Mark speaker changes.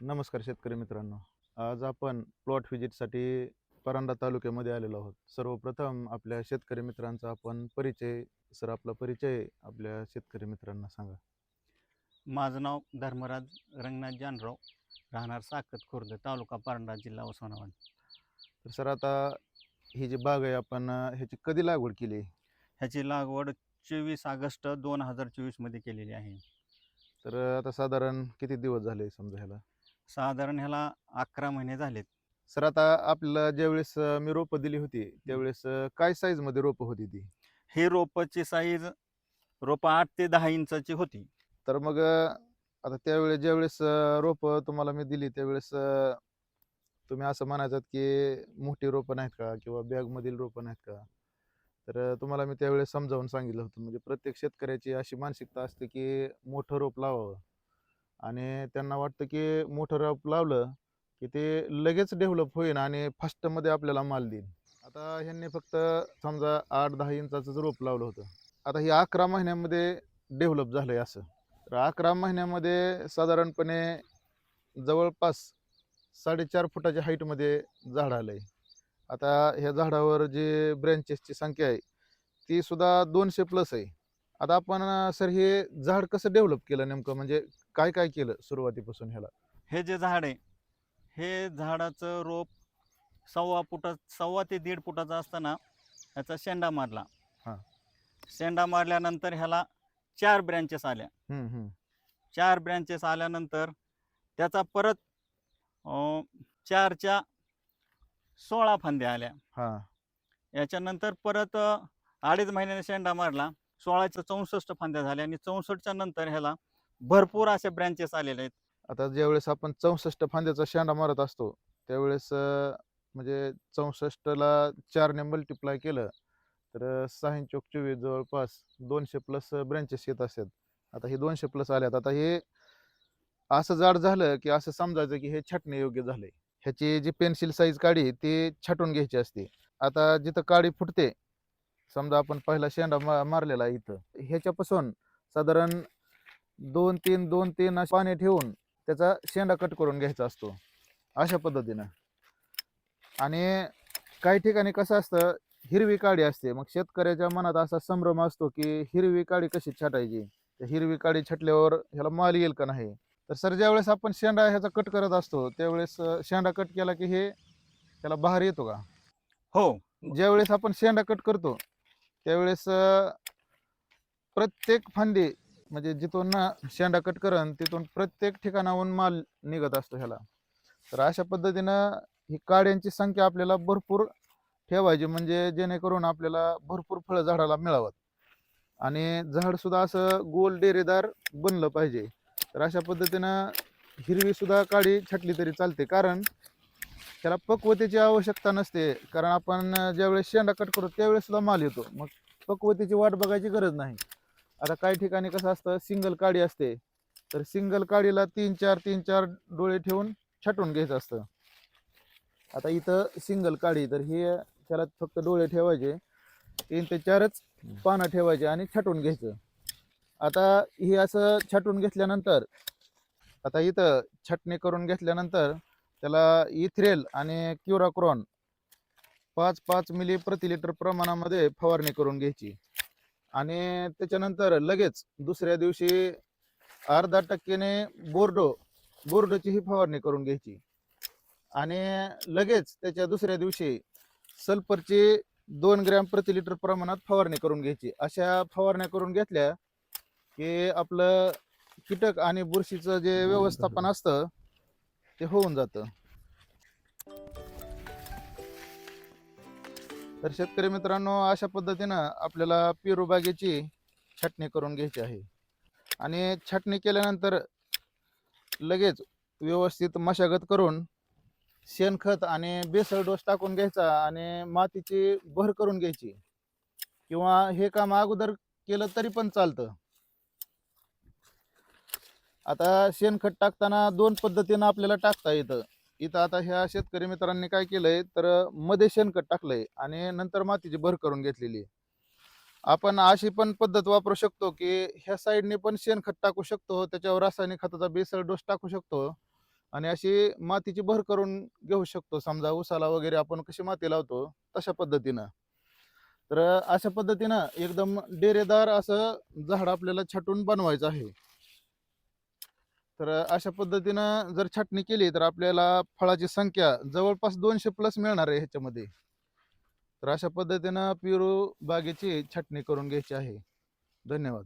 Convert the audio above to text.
Speaker 1: नमस्कार शेतकरी मित्रांनो. आज आपण प्लॉट व्हिजिटसाठी परांडा तालुक्यामध्ये आलेलो आहोत. सर्वप्रथम आपल्या शेतकरी मित्रांचा आपण परिचय सर आपला परिचय आपल्या शेतकरी मित्रांना सांगा.
Speaker 2: माझं नाव धर्मराज रंगनाथ जानराव राहणार साकत खुर्द तालुका पारंडा जिल्हा उस्मानाबाद.
Speaker 1: तर सर आता ही जी बाग आहे आपण ह्याची कधी लागवड केली
Speaker 2: ह्याची लागवड चोवीस ऑगस्ट दोन हजार चोवीसमध्ये केलेली आहे.
Speaker 1: तर आता साधारण किती दिवस झाले समजा ह्याला?
Speaker 2: साधारण ह्याला अकरा महिने झालेत.
Speaker 1: सर आता आपल्याला ज्यावेळेस मी रोपं दिली होती त्यावेळेस काय साईजमध्ये रोपं होती ती?
Speaker 2: ही रोपाची साईज रोपं आठ ते दहा इंचाची होती.
Speaker 1: तर मग आता त्यावेळेस ज्यावेळेस रोपं तुम्हाला मी दिली त्यावेळेस तुम्ही असं म्हणायचं की मोठी रोपं नाहीत का किंवा बॅगमधील रोपं नाहीत का? तर तुम्हाला मी त्यावेळेस समजावून सांगितलं होतं. म्हणजे प्रत्येक शेतकऱ्याची अशी मानसिकता असते की मोठं रोप लावावं. आणि त्यांना वाटतं की मोठं रोप लावलं की ते लगेच डेव्हलप होईल आणि फास्टमध्ये आपल्याला माल देईल आता ह्यांनी फक्त समजा आठ दहा इंचाचंच रोप लावलं होतं. आता हे अकरा महिन्यामध्ये डेव्हलप झालं आहे असं. तर अकरा महिन्यामध्ये साधारणपणे जवळपास साडेचार फुटाच्या हाईटमध्ये झाड आलं आहे आता ह्या झाडावर जे ब्रँचेसची संख्या आहे ती सुद्धा दोनशे प्लस आहे. आता आपण सर हे झाड कसं डेव्हलप केलं नेमकं? म्हणजे काय काय केलं सुरुवातीपासून ह्याला?
Speaker 2: हे जे झाड आहे हे झाडाचं रोप सव्वा फुटा सव्वा ते दीड फुटाचा असताना ह्याचा शेंडा मारला.
Speaker 1: हा.
Speaker 2: शेंडा मारल्यानंतर ह्याला चार ब्रँचेस आल्या.
Speaker 1: हम्म, हम्म.
Speaker 2: चार ब्रँचेस आल्यानंतर त्याचा परत अं, चारच्या सोळा फांद्या आल्या.
Speaker 1: हा.
Speaker 2: याच्यानंतर परत अं, अडीच महिन्याने शेंडा मारला. सोळाच्या चौसष्ट फांद्या झाल्या आणि चौसष्टच्या नंतर ह्याला भरपूर अशा ब्रँचेस आलेल्या आहेत.
Speaker 1: आता ज्यावेळेस आपण चौसष्ट फांद्याचा शेंडा मारत असतो त्यावेळेस अं, म्हणजे चौसष्टला चारने मल्टिप्लाय केलं तर सहा चौक चोवीस जवळपास दोनशे प्लस ब्रँचेस येत असतात. आता हे दोनशे प्लस आल्यात. आता हे असं जाड झालं की असं समजायचं की हे छाटणे योग्य झालंय. ह्याची जी पेन्सिल साईज काडी ती छाटून घ्यायची असते. आता जिथं काडी फुटते समजा आपण पहिला शेंडा मा मारलेला आहे इथं ह्याच्यापासून साधारण दोन तीन दोन तीन असे पाणी ठेवून त्याचा शेंडा कट करून घ्यायचा असतो. अशा पद्धतीनं. आणि काही ठिकाणी कसं असतं हिरवी काडी असते. मग शेतकऱ्याच्या मनात असा संभ्रम असतो की हिरवी काडी कशी छाटायची? तर हिरवी काडी छाटल्यावर ह्याला माल येईल का नाही? तर सर ज्यावेळेस आपण शेंडा ह्याचा कट करत असतो त्यावेळेस शेंडा कट केला की हे त्याला बहार येतो का?
Speaker 2: हो.
Speaker 1: ज्यावेळेस आपण शेंडा कट करतो त्यावेळेस प्रत्येक फांदी म्हणजे जिथून ना शेंडा कट करण तिथून प्रत्येक ठिकाणाहून माल निघत असतो ह्याला. तर अशा पद्धतीनं ही काड्यांची संख्या आपल्याला भरपूर ठेवायची म्हणजे जेणेकरून आपल्याला भरपूर फळं झाडाला मिळावं. आणि झाड सुद्धा असं गोल डेरेदार बनलं पाहिजे. तर अशा पद्धतीनं हिरवी सुद्धा काडी छाटली तरी चालते कारण त्याला पक्वतेची आवश्यकता नसते. कारण आपण ज्यावेळेस शेंडा कट करतो त्यावेळेस सुद्धा माल येतो. मग पक्वतेची वाट बघायची गरज नाही. आता काही ठिकाणी कसं असतं सिंगल काडी असते. तर सिंगल काडीला तीन चार तीन चार डोळे ठेवून छाटून घ्यायचं असतं. आता इथं सिंगल काडी तर हे त्याला फक्त डोळे ठेवायचे. तीन ते चारच पानं ठेवायचे आणि छाटून घ्यायचं. आता हे असं छाटून घेतल्यानंतर आता इथं छाटणी करून घेतल्यानंतर त्याला इथ्रेल आणि क्युराक्रॉन पाच पाच मिली प्रति लिटर प्रमाणामध्ये फवारणी करून घ्यायची. आणि त्याच्यानंतर लगेच दुसऱ्या दिवशी अर्धा टक्क्याने बोर्डो बोर्डोची ही फवारणी करून घ्यायची. आणि लगेच त्याच्या दुसऱ्या दिवशी सल्फरची दोन ग्रॅम प्रति लिटर प्रमाणात फवारणी करून घ्यायची. अशा फवारण्या करून घेतल्या की आपलं कीटक आणि बुरशीचं जे व्यवस्थापन असतं ते होऊन जातं. तर शेतकरी मित्रांनो अशा पद्धतीनं आपल्याला पेरू बागेची छाटणी करून घ्यायची आहे. आणि छाटणी केल्यानंतर लगेच व्यवस्थित मशागत करून शेणखत आणि बेसळ डोस टाकून घ्यायचा आणि मातीची भर करून घ्यायची. किंवा हे काम अगोदर केलं तरी पण चालतं. आता शेणखत टाकताना दोन पद्धतीनं आपल्याला टाकता येतं. इथं आता ह्या शेतकरी मित्रांनी काय केलंय तर मध्ये शेणखत टाकलंय आणि नंतर मातीची भर करून घेतलेली आपण अशी पण पद्धत वापरू शकतो की ह्या साईडने पण शेणखत टाकू शकतो त्याच्यावर रासायनिक खताचा बेसळ डोस टाकू शकतो आणि अशी मातीची भर करून घेऊ शकतो. समजा उसाला वगैरे आपण कशी माती लावतो तशा पद्धतीनं. तर अशा पद्धतीनं एकदम डेरेदार असं झाड आपल्याला छाटून बनवायचं आहे. तर अशा पद्धतीनं जर छाटणी केली तर आपल्याला फळाची संख्या जवळपास दोनशे प्लस मिळणार आहे ह्याच्यामध्ये. तर अशा पद्धतीनं पेरू बागेची छाटणी करून घ्यायची आहे. धन्यवाद.